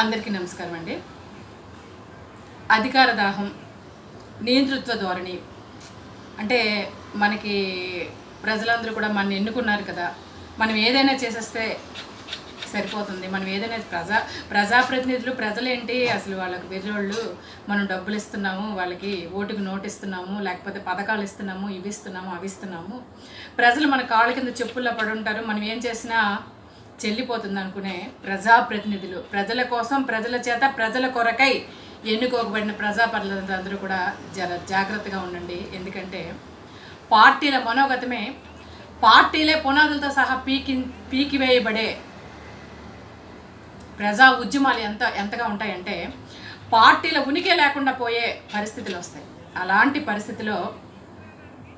అందరికీ నమస్కారం అండి. అధికార దాహం నియంతృత్వ ధోరణి అంటే మనకి ప్రజలందరూ కూడా మన ఎన్నుకున్నారు కదా మనం ఏదైనా చేసేస్తే సరిపోతుంది. మనం ఏదైనా ప్రజా ప్రజాప్రతినిధులు ప్రజలేంటి? అసలు వాళ్ళకి వెర్రోళ్ళు మనం డబ్బులు ఇస్తున్నాము వాళ్ళకి ఓటుకు నోటు ఇస్తున్నాము లేకపోతే పథకాలు ఇస్తున్నాము ఇవి ఇస్తున్నాము అవి ఇస్తున్నాము. ప్రజలు మన కాళ్ళ కింద చెప్పుల్లో పడి ఉంటారు. మనం ఏం చేసినా చెల్లిపోతుంది అనుకునే ప్రజాప్రతినిధులు. ప్రజల కోసం ప్రజల చేత ప్రజల కొరకై ఎన్నుకోబడిన ప్రజా ప్రజాప్రతినిధులందరూ కూడా జర జాగ్రత్తగా ఉండండి. ఎందుకంటే పార్టీల మనోగతమే పార్టీలే పునాదులతో సహా పీకి పీకివేయబడే ప్రజా ఉద్యమాలు ఎంత ఎంతగా ఉంటాయంటే పార్టీల ఉనికి లేకుండా పోయే పరిస్థితులు వస్తాయి అలాంటి పరిస్థితిలో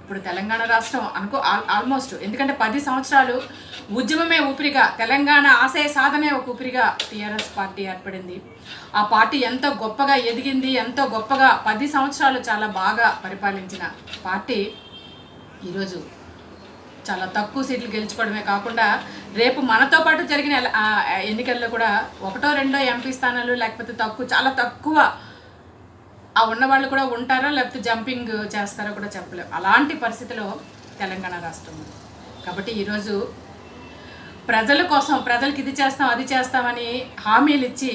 ఇప్పుడు తెలంగాణ రాష్ట్రం అనుకో ఆల్మోస్ట్ ఎందుకంటే పది సంవత్సరాలు ఉద్యమమే ఊపిరిగా తెలంగాణ ఆశయ సాధనే ఒక ఊపిరిగా టీఆర్ఎస్ పార్టీ ఏర్పడింది. ఆ పార్టీ ఎంతో గొప్పగా ఎదిగింది ఎంతో గొప్పగా పది సంవత్సరాలు చాలా బాగా పరిపాలించిన పార్టీ ఈరోజు చాలా తక్కువ సీట్లు గెలుచుకోవడమే కాకుండా రేపు మనతో పాటు జరిగిన ఎన్నికల్లో కూడా ఒకటో రెండో ఎంపీ స్థానాలు లేకపోతే తక్కువ చాలా తక్కువ ఆ ఉన్న వాళ్ళు కూడా ఉంటారా? లేకపోతే జంపింగ్ చేస్తారో కూడా చెప్పలేం. అలాంటి పరిస్థితిలో తెలంగాణ రాష్ట్రం కాబట్టి ఈరోజు ప్రజల కోసం ప్రజలకు ఇది చేస్తాం అది చేస్తామని హామీలు ఇచ్చి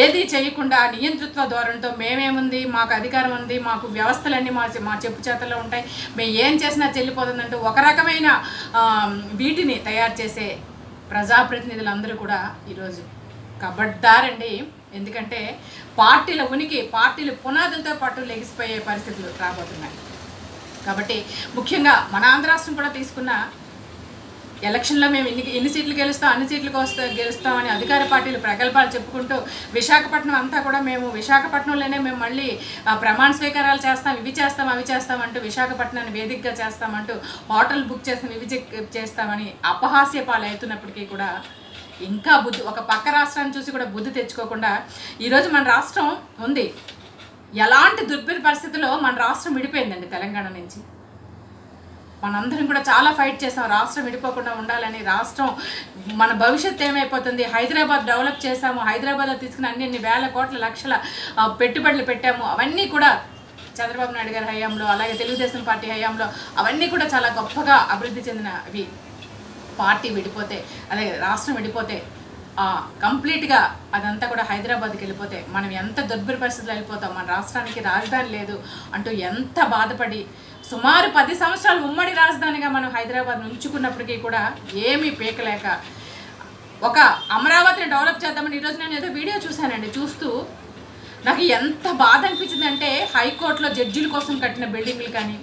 ఏది చేయకుండా నియంతృత్వ ధోరణితో మేమేముంది మాకు అధికారం ఉంది మాకు వ్యవస్థలన్నీ మా మా చెప్పు చేతల్లో ఉంటాయి. మేము ఏం చేసినా చెల్లిపోతుందంటూ ఒక రకమైన వీటిని తయారు చేసే ప్రజాప్రతినిధులందరూ కూడా ఈరోజు కబడ్డారండి ఎందుకంటే పార్టీల ఉనికి పార్టీలు పునాదులతో పాటు లెగిసిపోయే పరిస్థితులు రాబోతున్నాయి. కాబట్టి ముఖ్యంగా మన ఆంధ్ర రాష్ట్రం కూడా తీసుకున్న ఎలక్షన్లో మేము ఇన్ని ఎన్ని సీట్లు గెలుస్తాం అన్ని సీట్లకు వస్తా గెలుస్తామని అధికార పార్టీలు ప్రగల్భాలు చెప్పుకుంటూ విశాఖపట్నం అంతా కూడా మేము విశాఖపట్నంలోనే మేము మళ్ళీ ప్రమాణ స్వీకారాలు చేస్తాం ఇవి చేస్తాం అవి చేస్తాం అంటూ విశాఖపట్నాన్ని వేదికగా చేస్తామంటూ హోటల్ బుక్ చేస్తాం ఇవి చేస్తామని అపహాస్య పాలు అవుతున్నప్పటికీ కూడా ఇంకా బుద్ధి ఒక పక్క రాష్ట్రాన్ని చూసి కూడా బుద్ధి తెచ్చుకోకుండా ఈరోజు మన రాష్ట్రం ఉంది. ఎలాంటి దుర్భర పరిస్థితిలో మన రాష్ట్రం విడిపోయిందండి తెలంగాణ నుంచి. మనందరం కూడా చాలా ఫైట్ చేసాం. రాష్ట్రం విడిపోకుండా ఉండాలని రాష్ట్రం మన భవిష్యత్తు ఏమైపోతుంది? హైదరాబాద్ డెవలప్ చేసాము హైదరాబాద్లో తీసుకున్న అన్ని అన్ని వేల కోట్ల లక్షల పెట్టుబడులు పెట్టాము. అవన్నీ కూడా చంద్రబాబు నాయుడు గారి హయాంలో అలాగే తెలుగుదేశం పార్టీ హయాంలో అవన్నీ కూడా చాలా గొప్పగా అభివృద్ధి చెందినవి. పార్టీ విడిపోతే అలాగే రాష్ట్రం విడిపోతే కంప్లీట్గా అదంతా కూడా హైదరాబాద్కి వెళ్ళిపోతే మనం ఎంత దుర్భర పరిస్థితులు వెళ్ళిపోతాం మన రాష్ట్రానికి రాజధాని లేదు అంటూ ఎంత బాధపడి సుమారు పది సంవత్సరాలు ఉమ్మడి రాజధానిగా మనం హైదరాబాద్ ఉంచుకున్నప్పటికీ కూడా ఏమీ పీకలేక ఒక అమరావతిని డెవలప్ చేద్దామని ఈరోజు నేను ఏదో వీడియో చూశానండి చూస్తూ నాకు ఎంత బాధ అనిపించిందంటే హైకోర్టులో జడ్జిల కోసం కట్టిన బిల్డింగ్లు కానీ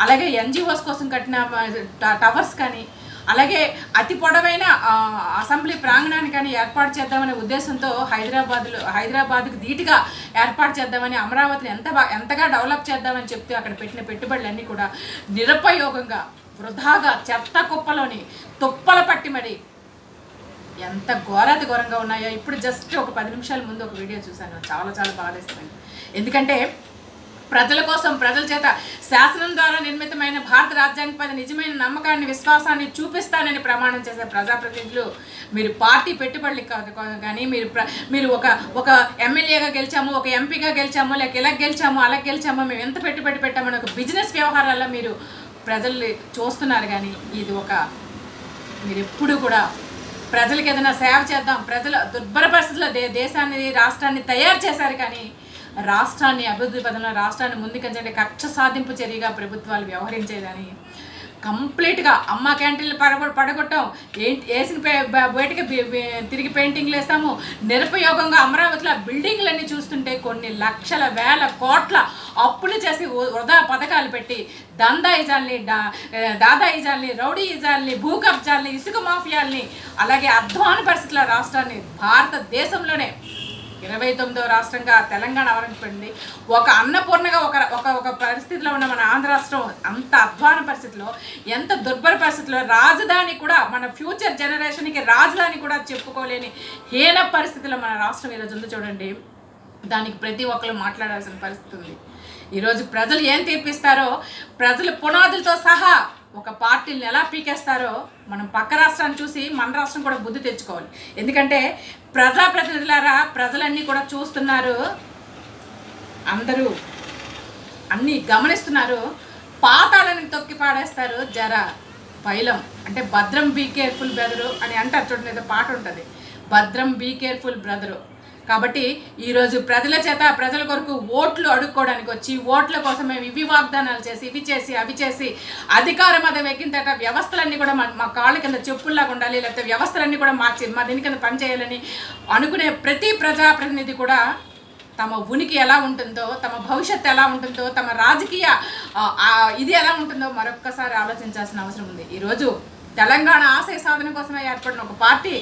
అలాగే ఎన్జిఓస్ కోసం కట్టిన టవర్స్ కానీ అలాగే అతి పొడవైన అసెంబ్లీ ప్రాంగణాన్ని కానీ ఏర్పాటు చేద్దామనే ఉద్దేశంతో హైదరాబాద్లో హైదరాబాద్కు ధీటుగా ఏర్పాటు చేద్దామని అమరావతిని ఎంత బా ఎంతగా డెవలప్ చేద్దామని చెప్తూ అక్కడ పెట్టిన పెట్టుబడులన్నీ కూడా నిరుపయోగంగా వృధాగా చెత్త కుప్పలోని తుప్పల పట్టి మరి ఎంత ఘోరాతి ఘోరంగా ఉన్నాయో. ఇప్పుడు జస్ట్ ఒక పది నిమిషాల ముందు ఒక వీడియో చూశాను. చాలా చాలా బాధేస్తుంది ఎందుకంటే ప్రజల కోసం ప్రజల చేత శాసనం ద్వారా నిర్మితమైన భారత రాజ్యాంగపై నిజమైన నమ్మకాన్ని విశ్వాసాన్ని చూపిస్తానని ప్రమాణం చేసే ప్రజాప్రతినిధులు మీరు పార్టీ పెట్టుబడులు కాదు కానీ మీరు మీరు ఒక ఒక ఎమ్మెల్యేగా గెలిచాము ఒక ఎంపీగా గెలిచాము లేక ఇలా గెలిచాము అలా గెలిచాము మేము ఎంత పెట్టుబడి పెట్టామని ఒక బిజినెస్ వ్యవహారాల్లో మీరు ప్రజల్ని చూస్తున్నారు కానీ ఇది ఒక మీరు ఎప్పుడు కూడా ప్రజలకు ఏదైనా సేవ చేద్దాం ప్రజల దుర్భర పరిస్థితుల్లో దే దేశాన్ని రాష్ట్రాన్ని తయారు చేశారు కానీ రాష్ట్రాన్ని అభివృద్ధి పదంలో రాష్ట్రాన్ని ముందుకెంచండి కక్ష సాధింపు చర్యగా ప్రభుత్వాలు వ్యవహరించేదని. కంప్లీట్గా అమ్మ క్యాంటీన్లు పడగొ పడగొట్టాం. ఏంటి వేసిన బయటకి తిరిగి పెయింటింగ్లు వేస్తాము. నిరుపయోగంగా అమరావతిలో బిల్డింగ్లన్నీ చూస్తుంటే కొన్ని లక్షల వేల కోట్ల అప్పులు చేసి వృధా పథకాలు పెట్టి దందాయిజాల్ని డా దాదాయిజాల్ని రౌడీయిజాల్ని రౌడీ భూ కబ్జాల్ని ఇసుక మాఫియాల్ని అలాగే అధ్వాన పరిస్థితుల రాష్ట్రాన్ని భారతదేశంలోనే ఇరవై తొమ్మిదవ రాష్ట్రంగా తెలంగాణ ఆవరించబడింది. ఒక అన్నపూర్ణగా ఒక ఒక ఒక పరిస్థితిలో ఉన్న మన ఆంధ్ర రాష్ట్రం అంత అధ్వాన పరిస్థితిలో ఎంత దుర్భర పరిస్థితిలో రాజధాని కూడా మన ఫ్యూచర్ జనరేషన్కి రాజధాని కూడా చెప్పుకోలేని హీన పరిస్థితిలో మన రాష్ట్రం ఈరోజు ఉంది చూడండి. దానికి ప్రతి ఒక్కరు మాట్లాడాల్సిన పరిస్థితి ఉంది. ఈరోజు ప్రజలు ఏం తీర్పిస్తారో ప్రజలు పునాదులతో సహా ఒక పార్టీని ఎలా పీకేస్తారో మనం పక్క రాష్ట్రాన్ని చూసి మన రాష్ట్రం కూడా బుద్ధి తెచ్చుకోవాలి. ఎందుకంటే ప్రజాప్రతినిధులారా ప్రజలన్నీ కూడా చూస్తున్నారు. అందరూ అన్నీ గమనిస్తున్నారు. పాతాలని తొక్కి పాడేస్తారు జర పైలం. అంటే భద్రం బీ కేర్ఫుల్ బ్రదరు అని అంటారు చూడండి ఏదో పాట ఉంటుంది. భద్రం బీ కేర్ఫుల్ బ్రదరు. కాబట్టి ఈరోజు ప్రజల చేత ప్రజల కొరకు ఓట్లు అడుక్కోవడానికి వచ్చి ఓట్ల కోసం మేము ఇవి వాగ్దానాలు చేసి ఇవి చేసి అవి చేసి అధికారం మదం ఎక్కిన వ్యవస్థలన్నీ కూడా మా మా కాళ్ళ కింద చెప్పుల్లాగా ఉండాలి లేకపోతే వ్యవస్థలన్నీ కూడా మార్చి మా దీని కింద పనిచేయాలని అనుకునే ప్రతి ప్రజాప్రతినిధి కూడా తమ ఉనికి ఎలా ఉంటుందో తమ భవిష్యత్తు ఎలా ఉంటుందో తమ రాజకీయ ఇది ఎలా ఉంటుందో మరొక్కసారి ఆలోచించాల్సిన అవసరం ఉంది. ఈరోజు తెలంగాణ ఆశయ సాధన కోసమే ఏర్పడిన ఒక పార్టీ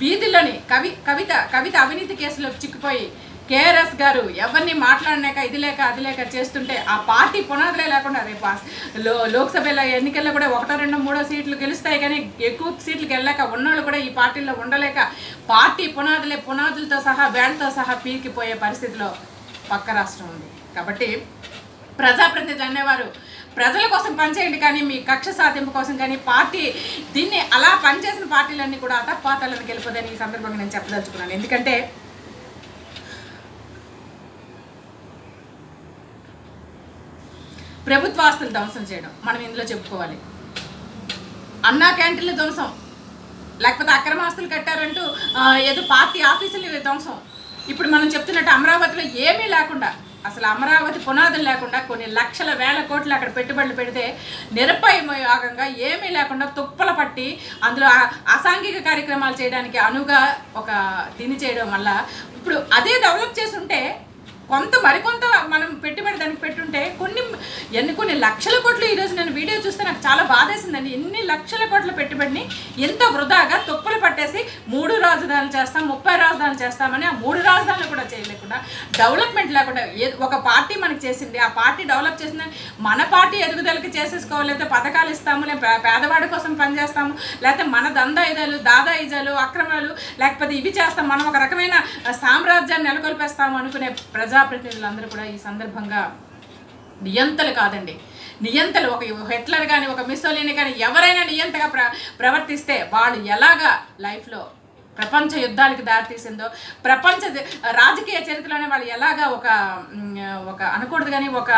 వీధిలోని కవి కవిత కవిత అవినీతి కేసులో చిక్కిపోయి కేఆర్ఎస్ గారు ఎవరిని మాట్లాడినాక ఇది లేక అది లేక చేస్తుంటే ఆ పార్టీ పునాదులే లేకుండా రేపు లో లోక్సభ ఎన్నికల్లో కూడా ఒకటో రెండో మూడో సీట్లు గెలుస్తాయి కానీ ఎక్కువ సీట్లు గెలలేక ఉన్నోళ్ళు కూడా ఈ పార్టీలో ఉండలేక పార్టీ పునాదులే పునాదులతో సహా బ్యాండ్తో సహా పీకిపోయే పరిస్థితిలో పక్క రాష్ట్రం ఉంది. కాబట్టి ప్రజాప్రతినిధులు అనేవారు. ప్రజల కోసం పనిచేయండి కానీ మీ కక్ష సాధింపు కోసం కానీ పార్టీ దీన్ని అలా పనిచేసిన పార్టీలన్నీ కూడా అతపాతాలను గెలుపదని ఈ సందర్భంగా నేను చెప్పదలుచుకున్నాను. ఎందుకంటే ప్రభుత్వ ఆస్తులు ధ్వంసం చేయడం మనం ఇందులో చెప్పుకోవాలి. అన్నా క్యాంటీన్ల ధ్వంసం లేకపోతే అక్రమ ఆస్తులు కట్టారంటూ ఏదో పార్టీ ఆఫీసులు ధ్వంసం. ఇప్పుడు మనం చెప్తున్నట్టు అమరావతిలో ఏమీ లేకుండా అసలు అమరావతి పునాదులు లేకుండా కొన్ని లక్షల వేల కోట్లు అక్కడ పెట్టుబడులు పెడితే నిరపయోగంగా ఏమీ లేకుండా తుప్పల పట్టి అందులో అసాంఘిక కార్యక్రమాలు చేయడానికి అనువుగా ఒక దీన్ని చేయడం వల్ల ఇప్పుడు అదే డెవలప్ చేసి ఉంటే కొంత మరికొంత మనం పెట్టుబడి దానికి పెట్టుంటే కొన్ని ఎన్ని కొన్ని లక్షల కోట్లు ఈరోజు నేను వీడియో చూస్తే నాకు చాలా బాధేసిందండి. ఎన్ని లక్షల కోట్ల పెట్టుబడిని ఎంత వృధాగా తొప్పులు పట్టేసి మూడు రాజధానులు చేస్తాం ముప్పై రాజధానులు చేస్తామని ఆ మూడు రాజధానులు కూడా చేయలేకుండా డెవలప్మెంట్ లేకుండా ఏ ఒక పార్టీ మనకి చేసింది. ఆ పార్టీ డెవలప్ చేసిందని మన పార్టీ ఎదుగుదలకి చేసేసుకోవాలి లేకపోతే పథకాలు ఇస్తాము లేకపోతే పేదవాడి కోసం పనిచేస్తాము లేకపోతే మన దందాయిదాలు దాదాయిజాలు అక్రమాలు లేకపోతే ఇవి చేస్తాం. మనం ఒక రకమైన సామ్రాజ్యాన్ని నెలకొల్పేస్తాము అనుకునే ప్రజ ప్రజాప్రతినిధులందరూ కూడా ఈ సందర్భంగా నియంతలు కాదండి. నియంతలు ఒక హిట్లర్ కానీ ఒక మిసోలిని కానీ ఎవరైనా నియంతగా ప్ర ప్రవర్తిస్తే వాళ్ళు ఎలాగా లైఫ్లో ప్రపంచ యుద్ధాలకు దారితీసిందో ప్రపంచ రాజకీయ చరిత్రలోనే వాళ్ళు ఎలాగా ఒక ఒక అనకూడదు కానీ ఒక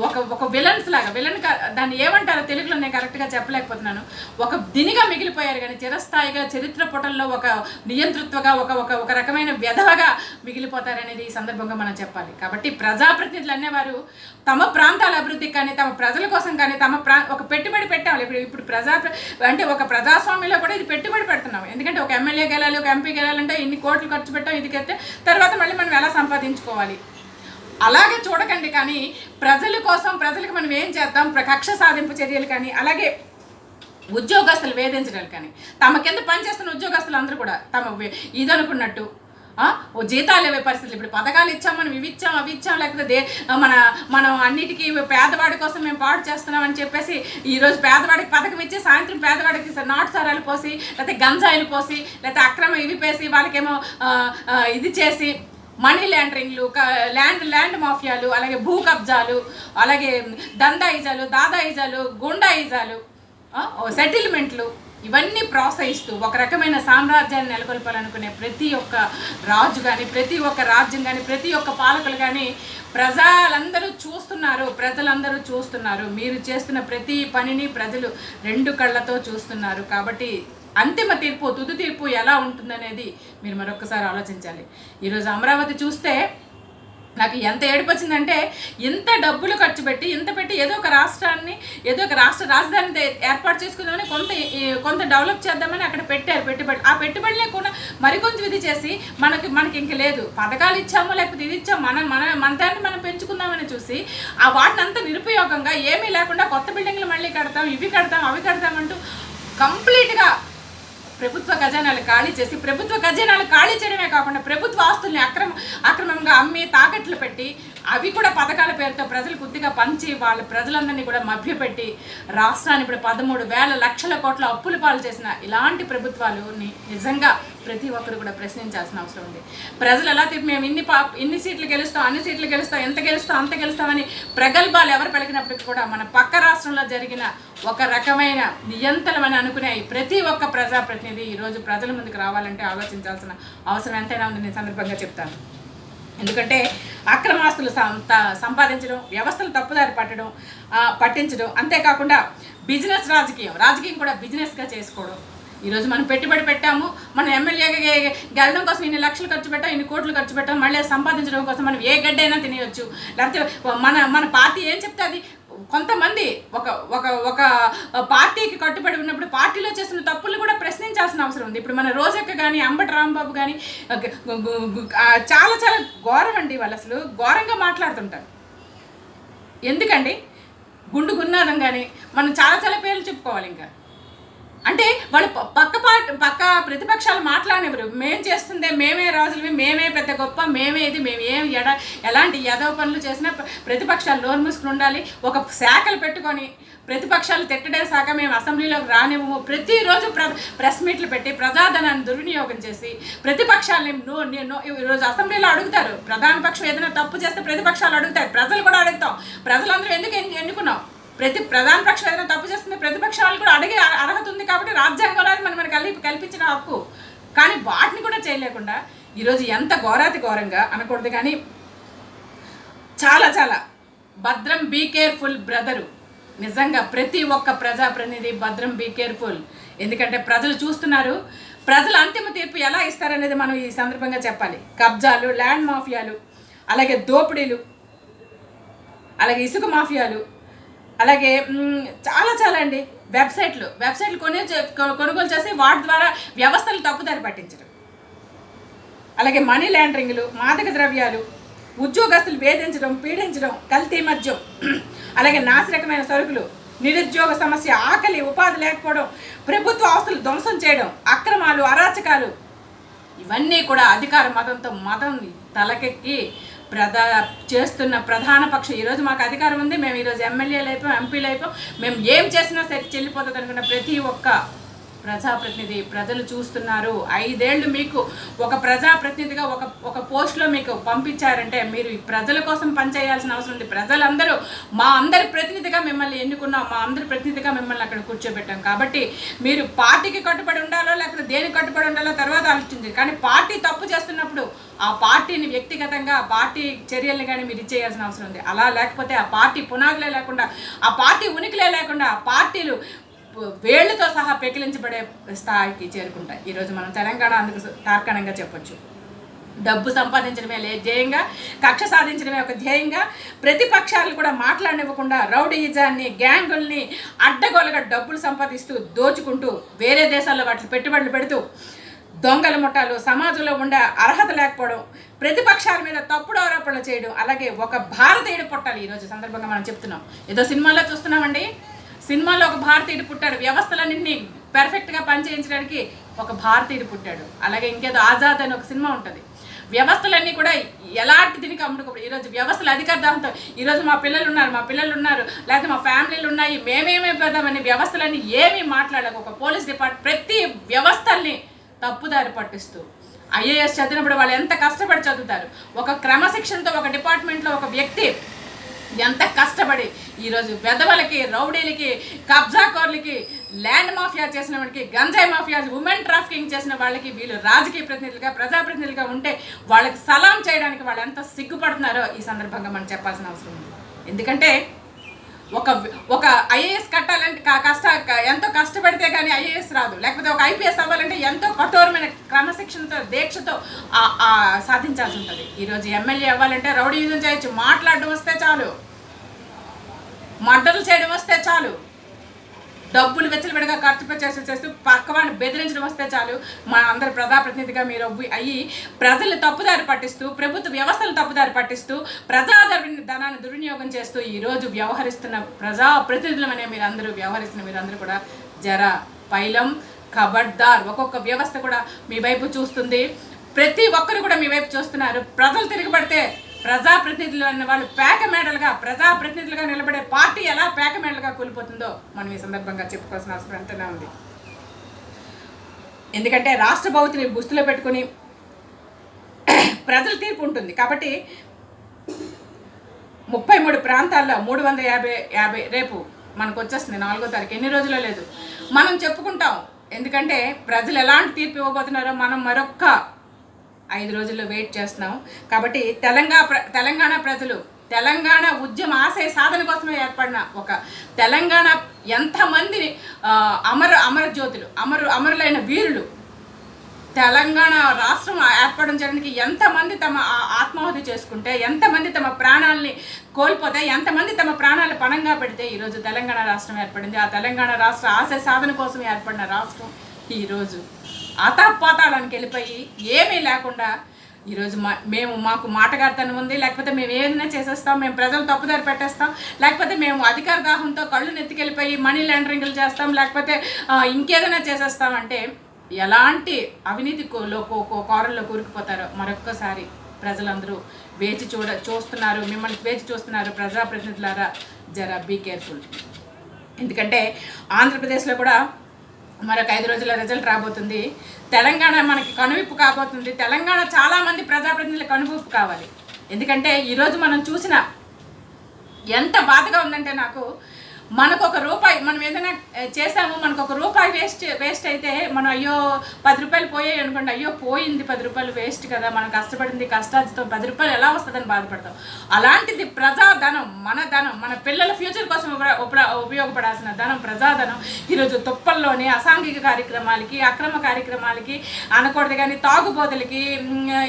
ఒక ఒక విలన్స్ లాగా విలన్ కా- దాన్ని ఏమంటారో తెలుగులో నేను కరెక్ట్గా చెప్పలేకపోతున్నాను. ఒక దినిగా మిగిలిపోయారు కానీ చిరస్థాయిగా చరిత్ర పుటల్లో ఒక నియంతృత్వగా ఒక ఒక ఒక రకమైన వ్యధవగా మిగిలిపోతారనేది ఈ సందర్భంగా మనం చెప్పాలి. కాబట్టి ప్రజాప్రతినిధులు అనేవారు తమ ప్రాంతాల అభివృద్ధికి కానీ తమ ప్రజల కోసం కానీ తమ ప్రా ఒక పెట్టుబడి పెట్టాలి. ఇప్పుడు ఇప్పుడు ప్రజా అంటే ఒక ప్రజాస్వామ్యంలో కూడా ఇది పెట్టుబడి పెడుతున్నాం. ఎందుకంటే ఒక ఎమ్మెల్యే గెలాలి ఒక ఎంపీకి వెళ్ళాలంటే ఇన్ని కోట్లు ఖర్చు పెట్టాం ఇదికెత్తే తర్వాత మళ్ళీ మనం ఎలా సంపాదించుకోవాలి? అలాగే చూడకండి కానీ ప్రజల కోసం ప్రజలకు మనం ఏం చేద్దాం? కక్ష సాధింపు చర్యలు కానీ అలాగే ఉద్యోగస్తులు వేధించడాలు కానీ తమ కింద పనిచేస్తున్న ఉద్యోగస్తులు అందరూ కూడా తమ ఇదనుకున్నట్టు ఇది అనుకున్నట్టు ఓ జీతాలు ఇవ్వే పరిస్థితులు. ఇప్పుడు పథకాలు ఇచ్చాం మనం ఇవి ఇచ్చాం అవి ఇచ్చాం లేకపోతే మన మనం అన్నిటికీ పేదవాడి కోసం మేము పాటు చేస్తున్నాం అని చెప్పేసి ఈరోజు పేదవాడికి పథకం ఇచ్చి సాయంత్రం పేదవాడికి నాటు సారాలు పోసి లేకపోతే గంజాయిలు పోసి లేకపోతే అక్రమ ఇవి పేసి వాళ్ళకేమో ఇది చేసి మనీ ల్యాండరింగ్లు ల్యాండ్ ల్యాండ్ మాఫియాలు అలాగే భూ కబ్జాలు అలాగే దందాయిజాలు దాదాయిజాలు గుండాయిజాలు ఓ సెటిల్మెంట్లు ఇవన్నీ ప్రోత్సహిస్తూ ఒక రకమైన సామ్రాజ్యాన్ని నెలకొల్పాలనుకునే ప్రతి ఒక్క రాజు కానీ ప్రతి ఒక్క రాజ్యం కానీ ప్రతి ఒక్క పాలకులు కానీ ప్రజలందరూ చూస్తున్నారు ప్రజలందరూ చూస్తున్నారు. మీరు చేస్తున్న ప్రతి పనిని ప్రజలు రెండు కళ్ళతో చూస్తున్నారు. కాబట్టి అంతిమ తీర్పు తుది తీర్పు ఎలా ఉంటుందనేది మీరు మరొకసారి ఆలోచించాలి. ఈరోజు అమరావతి చూస్తే నాకు ఎంత ఏడుపు వచ్చిందంటే ఇంత డబ్బులు ఖర్చు పెట్టి ఇంత పెట్టి ఏదో ఒక రాష్ట్రాన్ని ఏదో ఒక రాష్ట్ర రాజధాని ఏర్పాటు చేసుకుందామని కొంత కొంత డెవలప్ చేద్దామని అక్కడ పెట్టారు పెట్టుబడి. ఆ పెట్టుబడిలే కూడా మరికొంచెం ఇది చేసి మనకి మనకి ఇంక లేదు. పథకాలు ఇచ్చాము లేకపోతే ఇది ఇచ్చాము మన మన మన దాన్ని మనం పెంచుకుందామని చూసి ఆ వాటిని అంతా నిరుపయోగంగా ఏమీ లేకుండా కొత్త బిల్డింగ్లు మళ్ళీ కడతాం ఇవి కడతాం అవి కడతామంటూ కంప్లీట్గా ప్రభుత్వ ఖజానాలు ఖాళీ చేసి ప్రభుత్వ ఖజానాలు ఖాళీ చేయడమే కాకుండా ప్రభుత్వ ఆస్తుల్ని అక్రమ అక్రమంగా అమ్మి తాకట్లు పెట్టి అవి కూడా పథకాల పేరుతో ప్రజలు కొద్దిగా పంచి వాళ్ళ ప్రజలందరినీ కూడా మభ్యపెట్టి రాష్ట్రాన్ని ఇప్పుడు పదమూడు వేల లక్షల కోట్ల అప్పుల పాలు చేసిన ఇలాంటి ప్రభుత్వాలు నిజంగా ప్రతి ఒక్కరు కూడా ప్రశ్నించాల్సిన అవసరం ఉంది. ప్రజలు ఎలా తిప్పి మేము ఇన్ని పా ఇన్ని సీట్లు గెలుస్తాం అన్ని సీట్లు గెలుస్తాం ఎంత గెలుస్తాం అంత గెలుస్తామని ప్రగల్భాలు ఎవరు పలికినప్పటికీ కూడా మన పక్క రాష్ట్రంలో జరిగిన ఒక రకమైన నియంత్రణమని అనుకునే ప్రతి ఒక్క ప్రజాప్రతినిధి ఈరోజు ప్రజల ముందుకు రావాలంటే ఆలోచించాల్సిన అవసరం ఎంతైనా ఉంది నేను సందర్భంగా చెప్తాను. ఎందుకంటే అక్రమాస్తులు సం- సంపాదించడం వ్యవస్థలు తప్పుదారి పట్టడం పట్టించడం అంతేకాకుండా బిజినెస్ రాజకీయం రాజకీయం కూడా బిజినెస్గా చేసుకోవడం ఈరోజు మనం పెట్టుబడి పెట్టాము మనం ఎమ్మెల్యేగా గెలడం కోసం ఇన్ని లక్షలు ఖర్చు పెట్టాం ఇన్ని కోట్లు ఖర్చు పెట్టాం మళ్ళీ సంపాదించడం కోసం మనం ఏ గడ్డైనా తినేయచ్చు. లేకపోతే మన మన పార్టీ ఏం చెప్తే అది? కొంతమంది ఒక ఒక ఒక పార్టీకి కట్టుబడి ఉన్నప్పుడు పార్టీలో చేసిన తప్పులు కూడా ప్రశ్నించాల్సిన అవసరం ఉంది. ఇప్పుడు మన రోజక్క కానీ అంబటి రాంబాబు కానీ చాలా చాలా ఘోరం అండి వాళ్ళు అసలు. ఘోరంగా మాట్లాడుతుంటారు. ఎందుకండి? గుండు గున్నాదం కానీ మనం చాలా చాలా పేర్లు చెప్పుకోవాలి ఇంకా. అంటే వాళ్ళు పక్క పక్క ప్రతిపక్షాలు మాట్లాడినప్పుడు మేం చేస్తుందే మేమే రాజులవి మేమే పెద్ద గొప్ప మేమే ఇది మేము ఏం ఎడ ఎలాంటి యదవ పనులు చేసినా ప్రతిపక్షాలు లోన్ మూసుకుని ఉండాలి. ఒక శాఖలు పెట్టుకొని ప్రతిపక్షాలు తిట్టడే శాఖ మేము అసెంబ్లీలోకి రానివ్వము. ప్రతిరోజు ప్ర ప్రెస్ మీట్లు పెట్టి ప్రజాధనాన్ని దుర్వినియోగం చేసి ప్రతిపక్షాలని నో నే- నో ఈరోజు అసెంబ్లీలో అడుగుతారు. ప్రధాన పక్షం ఏదైనా తప్పు చేస్తే ప్రతిపక్షాలు అడుగుతారు. ప్రజలు కూడా అడుగుతాం. ప్రజలందరూ ఎందుకు ఎన్నుకున్నాం? ప్రతి ప్రధాన పక్షం ఏదైనా తప్పు చేస్తుంది ప్రతిపక్షాలు కూడా అడిగే అర్హత ఉంది కాబట్టి రాజ్యాంగంలో అది మనం కలిపి కల్పించిన హక్కు. కానీ వాటిని కూడా చేయలేకుండా ఈరోజు ఎంత ఘోరాతి ఘోరంగా అనకూడదు కానీ చాలా చాలా. భద్రం బీ కేర్ఫుల్ బ్రదరు నిజంగా ప్రతి ఒక్క ప్రజాప్రతినిధి భద్రం బీ కేర్ఫుల్ ఎందుకంటే ప్రజలు చూస్తున్నారు ప్రజలు అంతిమ తీర్పు ఎలా ఇస్తారనేది మనం ఈ సందర్భంగా చెప్పాలి. కబ్జాలు ల్యాండ్ మాఫియాలు అలాగే దోపిడీలు అలాగే ఇసుక మాఫియాలు అలాగే చాలా చాలా అండి. వెబ్సైట్లు వెబ్సైట్లు కొనే కొనుగోలు చేసి వాటి ద్వారా వ్యవస్థలు తప్పుదారి పట్టించడం. అలాగే మనీ లాండరింగ్లు మాదక ద్రవ్యాలు ఉద్యోగస్తులు వేధించడం పీడించడం కల్తీ మద్యం అలాగే నాసిరకమైన సరుకులు నిరుద్యోగ సమస్య ఆకలి ఉపాధి లేకపోవడం ప్రభుత్వ ఆస్తులు ధ్వంసం చేయడం అక్రమాలు అరాచకాలు ఇవన్నీ కూడా అధికార మతంతో మతం తలకెక్కి ప్రధా చేస్తున్న ప్రధాన పక్షం. ఈరోజు మాకు అధికారం ఉంది. మేము ఈరోజు ఎమ్మెల్యేలు అయిపోయాం ఎంపీలు అయిపోయాం మేము ఏం చేసినా సరే చెల్లిపోతుంది అనుకున్న ప్రతి ఒక్క ప్రజాప్రతినిధి ప్రజలు చూస్తున్నారు. ఐదేళ్ళు మీకు ఒక ప్రజాప్రతినిధిగా ఒక ఒక పోస్ట్లో మీకు పంపించారంటే మీరు ప్రజల కోసం పనిచేయాల్సిన అవసరం ఉంది. ప్రజలందరూ మా అందరి ప్రతినిధిగా మిమ్మల్ని ఎన్నుకున్నాం. మా అందరి ప్రతినిధిగా మిమ్మల్ని అక్కడ కూర్చోబెట్టాం. కాబట్టి మీరు పార్టీకి కట్టుబడి ఉండాలో లేకపోతే దేనికి కట్టుబడి ఉండాలో తర్వాత ఆలోచించింది కానీ పార్టీ తప్పు చేస్తున్నప్పుడు ఆ పార్టీని వ్యక్తిగతంగా ఆ పార్టీ చర్యల్ని కానీ మీరు ఇచ్చేయాల్సిన అవసరం ఉంది. అలా లేకపోతే ఆ పార్టీ పునాదులే లేకుండా ఆ పార్టీ ఉనికిలే లేకుండా ఆ పార్టీలు వేళ్ళతో సహా పెకిలించబడే స్థాయికి చేరుకుంటాయి. ఈరోజు మనం తెలంగాణ అందుకు తార్కాణంగా చెప్పొచ్చు. డబ్బు సంపాదించడమే లే ధ్యేయంగా కక్ష సాధించడమే ఒక ధ్యేయంగా ప్రతిపక్షాలు కూడా మాట్లాడనివ్వకుండా రౌడీయిజాన్ని గ్యాంగుల్ని అడ్డగోలుగా డబ్బులు సంపాదిస్తూ దోచుకుంటూ వేరే దేశాల్లో వాటికి పెట్టుబడులు పెడుతూ దొంగల ముఠాలు సమాజంలో ఉండే అర్హత లేకపోవడం ప్రతిపక్షాల మీద తప్పుడు ఆరోపణలు చేయడం అలాగే ఒక భారతీయుడు పుట్టాలి ఈరోజు సందర్భంగా మనం చెప్తున్నాం. ఏదో సినిమాలో చూస్తున్నామండి? సినిమాలో ఒక భారతీయుడు పుట్టాడు. వ్యవస్థలన్నింటినీ పెర్ఫెక్ట్గా పనిచేయించడానికి ఒక భారతీయుడు పుట్టాడు. అలాగే ఇంకేదో ఆజాద్ అని ఒక సినిమా ఉంటుంది. వ్యవస్థలన్నీ కూడా ఎలాంటి దీనికి అమ్ముడుకోవడం ఈరోజు వ్యవస్థలు అధికార దాంతో ఈరోజు మా పిల్లలు ఉన్నారు మా పిల్లలు ఉన్నారు లేకపోతే మా ఫ్యామిలీలు ఉన్నాయి మేమేమైపోదామని వ్యవస్థలన్నీ ఏమీ మాట్లాడక. ఒక పోలీస్ డిపార్ట్ ప్రతి వ్యవస్థల్ని తప్పుదారి పట్టిస్తూ ఐఏఎస్ చదివినప్పుడు వాళ్ళు ఎంత కష్టపడి చదువుతారు. ఒక క్రమశిక్షణతో ఒక డిపార్ట్మెంట్లో ఒక వ్యక్తి ఎంత కష్టపడి ఈరోజు పెద్దవాళ్ళకి రౌడీలకి కబ్జాకోర్లకి ల్యాండ్ మాఫియా చేసిన వాళ్ళకి గంజాయి మాఫియా ఉమెన్ ట్రాఫికింగ్ చేసిన వాళ్ళకి వీళ్ళు రాజకీయ ప్రతినిధులుగా ప్రజాప్రతినిధులుగా ఉంటే వాళ్ళకి సలాం చేయడానికి వాళ్ళు ఎంత సిగ్గుపడుతున్నారో ఈ సందర్భంగా మనం చెప్పాల్సిన అవసరం ఉంది. ఎందుకంటే ఒక ఒక ఐఏఎస్ కట్టాలంటే కష్ట ఎంతో కష్టపడితే కానీ ఐఏఎస్ రాదు. లేకపోతే ఒక ఐపీఎస్ అవ్వాలంటే ఎంతో కఠోరమైన క్రమశిక్షణతో దీక్షతో సాధించాల్సి ఉంటుంది. ఈరోజు ఎమ్మెల్యే అవ్వాలంటే రౌడీ యూజన్ చేయొచ్చు మాట్లాడడం వస్తే చాలు. మంటలు చేయడం వస్తే చాలు. డబ్బులు వెచ్చలవిడిగా ఖర్చు చేసి చేస్తూ పక్కవాడిని బెదిరించడం వస్తే చాలు. మా అందరి ప్రజాప్రతినిధిగా మీరు అవ్వి- అయ్యి ప్రజలు తప్పుదారి పట్టిస్తూ ప్రభుత్వ వ్యవస్థలు తప్పుదారి పట్టిస్తూ ప్రజాదరణ ధనాన్ని దుర్వినియోగం చేస్తూ ఈరోజు వ్యవహరిస్తున్న ప్రజా ప్రతినిధులమనే మీరు అందరూ వ్యవహరిస్తున్న మీరందరూ కూడా జర పైలం కబడ్దార్. ఒక్కొక్క వ్యవస్థ కూడా మీ వైపు చూస్తుంది. ప్రతి ఒక్కరు కూడా మీ వైపు చూస్తున్నారు. ప్రజలు తిరగబడితే ప్రజాప్రతినిధులు అన్న వాళ్ళు పేక మేడలుగా ప్రజాప్రతినిధులుగా నిలబడే పార్టీ ఎలా పేక మేడలుగా కూలిపోతుందో మనం ఈ సందర్భంగా చెప్పుకోవాల్సిన అవసరం ఎంతనే ఉంది. ఎందుకంటే రాష్ట్ర భౌతిని బుస్తులో పెట్టుకుని ప్రజల తీర్పు ఉంటుంది. కాబట్టి ముప్పై మూడు ప్రాంతాల్లో మూడు వందల యాభై యాభై రేపు మనకు వచ్చేస్తుంది. నాలుగో తారీఖు. ఎన్ని రోజుల్లో లేదు. మనం చెప్పుకుంటాం. ఎందుకంటే ప్రజలు ఎలాంటి తీర్పు ఇవ్వబోతున్నారో మనం మరొక్క ఐదు రోజుల్లో వెయిట్ చేస్తున్నాం. కాబట్టి తెలంగాణ ప్ర తెలంగాణ ప్రజలు తెలంగాణ ఉద్యమ ఆశయ సాధన కోసమే ఏర్పడిన ఒక తెలంగాణ ఎంతమంది అమరు అమర జ్యోతులు అమరు అమరులైన వీరులు తెలంగాణ రాష్ట్రం ఏర్పడించడానికి ఎంతమంది తమ ఆ- ఆత్మాహుతి చేసుకుంటే ఎంతమంది తమ ప్రాణాలని కోల్పోతే ఎంతమంది తమ ప్రాణాలు పణంగా పెడితే ఈరోజు తెలంగాణ రాష్ట్రం ఏర్పడింది. ఆ తెలంగాణ రాష్ట్ర ఆశయ సాధన కోసం ఏర్పడిన రాష్ట్రం ఈరోజు అతాపాతాళానికి వెళ్ళిపోయి ఏమీ లేకుండా ఈరోజు మా మేము మాకు మాటగారితనం ఉంది లేకపోతే మేము ఏదైనా చేసేస్తాం మేము ప్రజలు తప్పుదారి పెట్టేస్తాం లేకపోతే మేము అధికార దాహంతో కళ్ళు నెత్తికెళ్ళిపోయి మనీ లాండరింగ్లు చేస్తాం లేకపోతే ఇంకేదైనా ఇంకేదైనా చేసేస్తామంటే ఎలాంటి అవినీతి కో- కోరల్లో కూరుకుపోతారో మరొక్కసారి ప్రజలందరూ వేచి చూడ చూస్తున్నారు మిమ్మల్ని వేచి చూస్తున్నారు ప్రజాప్రతినిధులారా జరా బీ కేర్ఫుల్. ఎందుకంటే ఆంధ్రప్రదేశ్లో కూడా మరొక ఐదు రోజుల రిజల్ట్ రాబోతుంది. తెలంగాణ మనకి కనువిప్పు కాబోతుంది. తెలంగాణ చాలామంది ప్రజాప్రతినిధులకు కనువిప్పు కావాలి. ఎందుకంటే ఈరోజు మనం చూసిన ఎంత బాధగా ఉందంటే నాకు మనకు ఒక రూపాయి మనం ఏదైనా చేసాము మనకు ఒక రూపాయి వేస్ట్ వేస్ట్ అయితే మనం అయ్యో పది రూపాయలు పోయాయి అనుకోండి అయ్యో పోయింది పది రూపాయలు వేస్ట్ కదా మనం కష్టపడింది కష్టార్జితం పది రూపాయలు ఎలా వస్తుందని బాధపడతాం. అలాంటిది ప్రజాధనం మన ధనం మన పిల్లల ఫ్యూచర్ కోసం ఉప- ఉపయోగపడాల్సిన ధనం ప్రజాధనం. ఈరోజు తుప్పల్లోనే అసాంఘిక కార్యక్రమాలకి అక్రమ కార్యక్రమాలకి అనకూడదు కానీ తాగుబోతులకి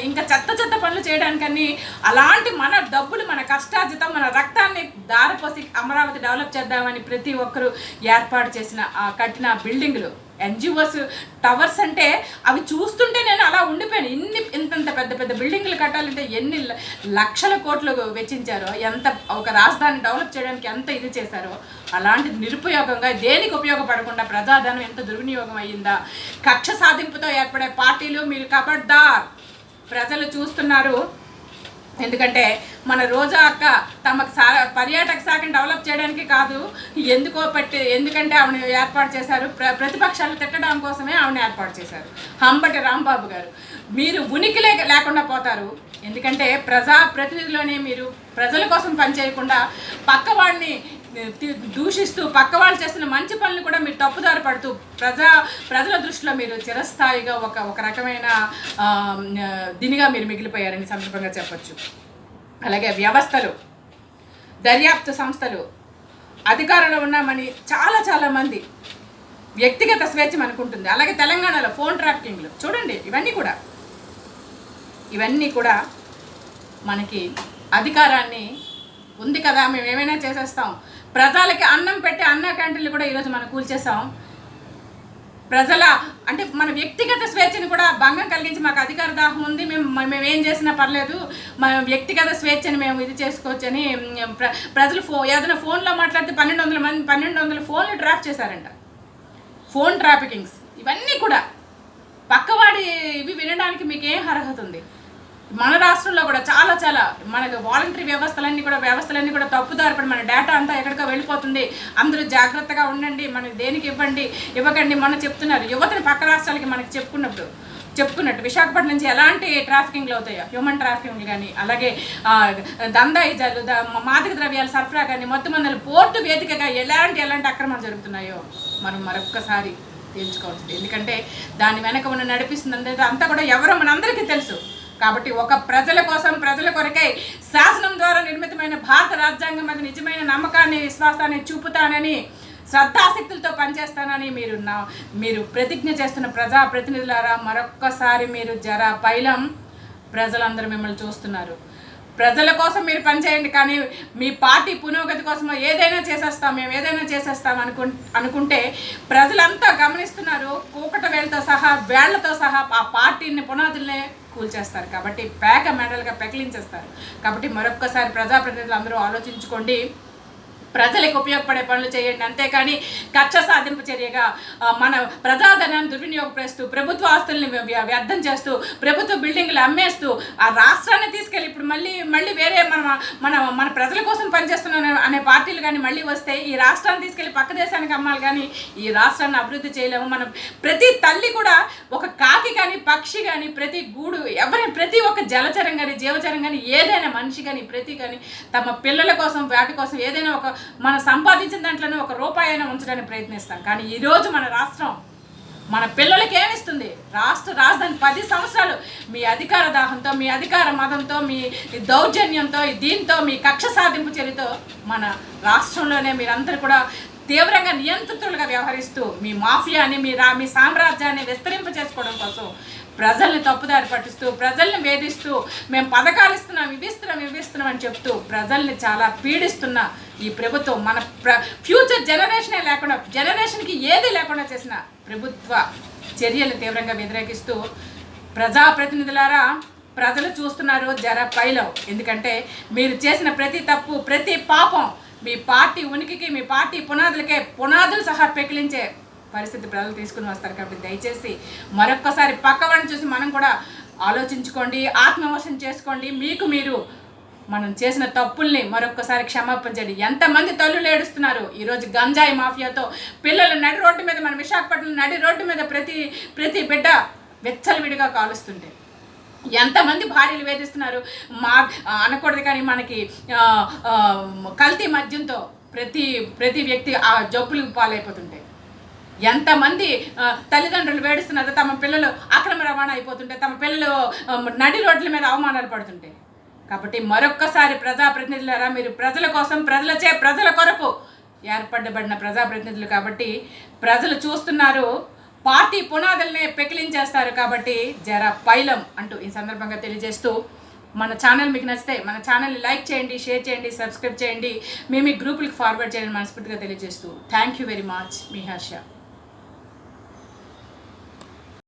ఇంకా చెత్త చెత్త పనులు చేయడానికని అలాంటి మన డబ్బులు మన కష్టార్జితం మన రక్తాన్ని దారిపోసి అమరావతి డెవలప్ చేద్దాం చేద్దామని ప్రతి ఒక్కరూ ఏర్పాటు చేసిన ఆ కట్టిన బిల్డింగ్లు ఎన్జిఓస్ టవర్స్ అంటే అవి చూస్తుంటే నేను అలా ఉండిపోయాను. ఇన్ని ఇంతంత పెద్ద పెద్ద బిల్డింగ్లు కట్టాలంటే ఎన్ని ల- లక్షల కోట్లు వెచ్చించారో ఎంత ఒక రాజధాని డెవలప్ చేయడానికి ఎంత ఇది చేశారో అలాంటి నిరుపయోగంగా దేనికి ఉపయోగపడకుండా ప్రజాధనం ఎంత దుర్వినియోగం అయ్యిందా కక్ష సాధింపుతో ఏర్పడే పార్టీలు మీరు కబడ్దార్ ప్రజలు చూస్తున్నారు. ఎందుకంటే మన రోజా అక్క తమకు సా పర్యాటక శాఖను డెవలప్ చేయడానికి కాదు ఎందుకో పెట్టి ఎందుకంటే ఆవిడ ఏర్పాటు చేశారు ప్ర ప్రతిపక్షాలు తిట్టడం కోసమే ఆవిడ ఏర్పాటు చేశారు. హంబటి రాంబాబు గారు. మీరు ఉనికి లేక లేకుండా పోతారు. ఎందుకంటే ప్రజా ప్రతినిధిలోనే మీరు. ప్రజల కోసం పనిచేయకుండా పక్క వాడిని దూషిస్తూ పక్క వాళ్ళు చేస్తున్న మంచి పనులు కూడా మీరు తప్పుదారి పడుతూ ప్రజా ప్రజల దృష్టిలో మీరు చిరస్థాయిగా ఒక ఒక రకమైన దినిగా మీరు మిగిలిపోయారని సందర్భంగా చెప్పచ్చు. అలాగే వ్యవస్థలు దర్యాప్తు సంస్థలు అధికారంలో ఉన్నామని చాలా చాలా మంది వ్యక్తిగత స్వేచ్ఛ అనుకుంటుంది అలాగే తెలంగాణలో ఫోన్ ట్రాకింగ్లు చూడండి ఇవన్నీ కూడా. ఇవన్నీ కూడా మనకి అధికారాన్ని ఉంది కదా మేము ఏమైనా చేసేస్తాం. ప్రజలకి అన్నం పెట్టి అన్న క్యాంటీన్లు కూడా ఈరోజు మనం కూల్చేసాం ప్రజల అంటే మన వ్యక్తిగత స్వేచ్ఛని కూడా భంగం కలిగించి మాకు అధికార దాహం ఉంది. మేము మేము ఏం చేసినా పర్లేదు. మా వ్యక్తిగత స్వేచ్ఛని మేము ఇది చేసుకోవచ్చని ప్ర ప్రజలు ఫో ఏదైనా ఫోన్లో మాట్లాడితే పన్నెండు వందల మంది పన్నెండు వందల ఫోన్లు ట్రాప్ చేశారంట. Phone traffickings. ఇవన్నీ కూడా పక్కవాడి ఇవి వినడానికి మీకు ఏం అర్హత ఉంది? మన రాష్ట్రంలో కూడా చాలా చాలా మన వాలంటరీ వ్యవస్థలన్నీ కూడా వ్యవస్థలన్నీ కూడా తప్పుదారిపడి మన డేటా అంతా ఎక్కడికో వెళ్ళిపోతుంది. అందరూ జాగ్రత్తగా ఉండండి మనకి దేనికి ఇవ్వండి ఇవ్వకండి మన చెప్తున్నారు. యువతని పక్క రాష్ట్రాలకి మనకి చెప్పుకున్నప్పుడు చెప్పుకున్నట్టు విశాఖపట్నం నుంచి ఎలాంటి ట్రాఫికింగ్లు అవుతాయో హ్యూమన్ ట్రాఫికింగ్ కానీ అలాగే ఆ, దందాయిజాలు ద- మాదక ద్రవ్యాల సరఫరా కానీ మొత్తం మంది పోర్టు వేదికగా ఎలాంటి ఎలాంటి అక్రమాలు జరుగుతున్నాయో మనం మరొక్కసారి తేల్చుకోవాల్సింది ఎందుకంటే దాని వెనక ఉన్న నడిపిస్తుంది అంతా కూడా ఎవరో మనందరికీ తెలుసు. కాబట్టి ఒక ప్రజల కోసం ప్రజల కొరకై శాసనం ద్వారా నిర్మితమైన భారత రాజ్యాంగం మీద నిజమైన నమ్మకాన్ని విశ్వాసాన్ని చూపుతానని శ్రద్ధాశక్తులతో పనిచేస్తానని మీరు నా మీరు ప్రతిజ్ఞ చేస్తున్న ప్రజా ప్రతినిధులారా మరొక్కసారి మీరు జర పైలం ప్రజలందరూ మిమ్మల్ని చూస్తున్నారు. ప్రజల కోసం మీరు పనిచేయండి కానీ మీ పార్టీ పురోగతి కోసం ఏదైనా చేసేస్తాం మేము ఏదైనా చేసేస్తాం అనుకు అనుకుంటే ప్రజలంతా గమనిస్తున్నారు. కూకట వేలతో సహా వేళ్ళతో సహా ఆ పార్టీని పునాదులనే కూల్చేస్తారు. కాబట్టి పేక మెడల్గా పెకిలించేస్తారు. కాబట్టి మరొక్కసారి ప్రజాప్రతినిధులు అందరూ ఆలోచించుకోండి. ప్రజలకు ఉపయోగపడే పనులు చేయండి. అంతేకాని కక్ష సాధింపు చర్యగా మన ప్రజాధనాన్ని దుర్వినియోగపరుస్తూ ప్రభుత్వ ఆస్తుల్ని వ్యర్థం చేస్తూ ప్రభుత్వ బిల్డింగ్లు అమ్మేస్తూ ఆ రాష్ట్రాన్ని తీసుకెళ్ళి ఇప్పుడు మళ్ళీ మళ్ళీ వేరే మన మన మన ప్రజల కోసం పనిచేస్తున్న అనే పార్టీలు కానీ మళ్ళీ వస్తే ఈ రాష్ట్రాన్ని తీసుకెళ్ళి పక్క దేశానికి అమ్మాలి కానీ ఈ రాష్ట్రాన్ని అభివృద్ధి చేయలేము. మనం ప్రతి తల్లి కూడా ఒక కాకి కానీ పక్షి కానీ ప్రతి గూడు ఎవరైనా ప్రతి ఒక్క జలచరం కానీ జీవచరం కానీ ఏదైనా మనిషి కానీ ప్రతి కానీ తమ పిల్లల కోసం వాటి కోసం ఏదైనా ఒక మనం సంపాదించిన దాంట్లోనే ఒక రూపాయి అయినా ఉంచడానికి ప్రయత్నిస్తాం. కానీ ఈరోజు మన రాష్ట్రం మన పిల్లలకి ఏమిస్తుంది? రాష్ట్ర రాజధాని పది సంవత్సరాలు మీ అధికార దాహంతో మీ అధికార మదంతో మీ దౌర్జన్యంతో దీంతో మీ కక్ష సాధింపు చర్యతో మన రాష్ట్రంలోనే మీరందరూ కూడా తీవ్రంగా నియంత్రితులుగా వ్యవహరిస్తూ మీ మాఫియాని మీ రా మీ సామ్రాజ్యాన్ని విస్తరింప చేసుకోవడం కోసం ప్రజల్ని తప్పుదారి పట్టిస్తూ ప్రజల్ని వేధిస్తూ మేము పథకాలు ఇస్తున్నాం ఇవి ఇస్తున్నాం ఇవి ఇస్తున్నాం అని చెప్తూ ప్రజల్ని చాలా పీడిస్తున్న ఈ ప్రభుత్వం. మన ప్ర ఫ్యూచర్ జనరేషనే లేకుండా జనరేషన్కి ఏది లేకుండా చేసిన ప్రభుత్వ చర్యలు తీవ్రంగా వ్యతిరేకిస్తూ ప్రజాప్రతినిధులారా ప్రజలు చూస్తున్నారు జర పైలవ్. ఎందుకంటే మీరు చేసిన ప్రతి తప్పు ప్రతి పాపం మీ పార్టీ ఉనికికి మీ పార్టీ పునాదులకే పునాదులు సహా పెకిలించే పరిస్థితి ప్రజలు తీసుకుని వస్తారు కాబట్టి దయచేసి మరొక్కసారి పక్కవాడిని చూసి మనం కూడా ఆలోచించుకోండి ఆత్మవశం చేసుకోండి. మీకు మీరు మనం చేసిన తప్పుల్ని మరొక్కసారి క్షమాపణ చేయండి ఎంతమంది తల్లులు ఏడుస్తున్నారు? ఈరోజు గంజాయి మాఫియాతో పిల్లలు నడి రోడ్డు మీద మన విశాఖపట్నం నడి రోడ్డు మీద ప్రతి ప్రతి బిడ్డ వెచ్చలవిడిగా కాలుస్తుంటే. ఎంతమంది భార్యలు వేధిస్తున్నారు? మా అనకూడదు కానీ మనకి కల్తీ మద్యంతో ప్రతి ప్రతి వ్యక్తి ఆ జబ్బులకు పాలైపోతుంటాయి ఎంతమంది తల్లిదండ్రులు వేడుస్తున్నారు తమ పిల్లలు అక్రమ రవాణా అయిపోతుంటే తమ పిల్లలు నడి రోడ్ల మీద అవమానాలు పడుతుంటాయి కాబట్టి మరొక్కసారి ప్రజాప్రతినిధులారా మీరు ప్రజల కోసం ప్రజలచే ప్రజల కొరకు ఏర్పడబడిన ప్రజాప్రతినిధులు కాబట్టి ప్రజలు చూస్తున్నారు పార్టీ పునాదులనే పెకిలించేస్తారు కాబట్టి జర పైలం అంటూ ఈ సందర్భంగా తెలియజేస్తూ మన ఛానల్ మీకు నచ్చితే మన ఛానల్ని లైక్ చేయండి షేర్ చేయండి సబ్స్క్రైబ్ చేయండి. మేము మీ గ్రూపులకు ఫార్వర్డ్ చేయండి మనస్ఫూర్తిగా తెలియజేస్తూ. Thank you very much. Me Harsha.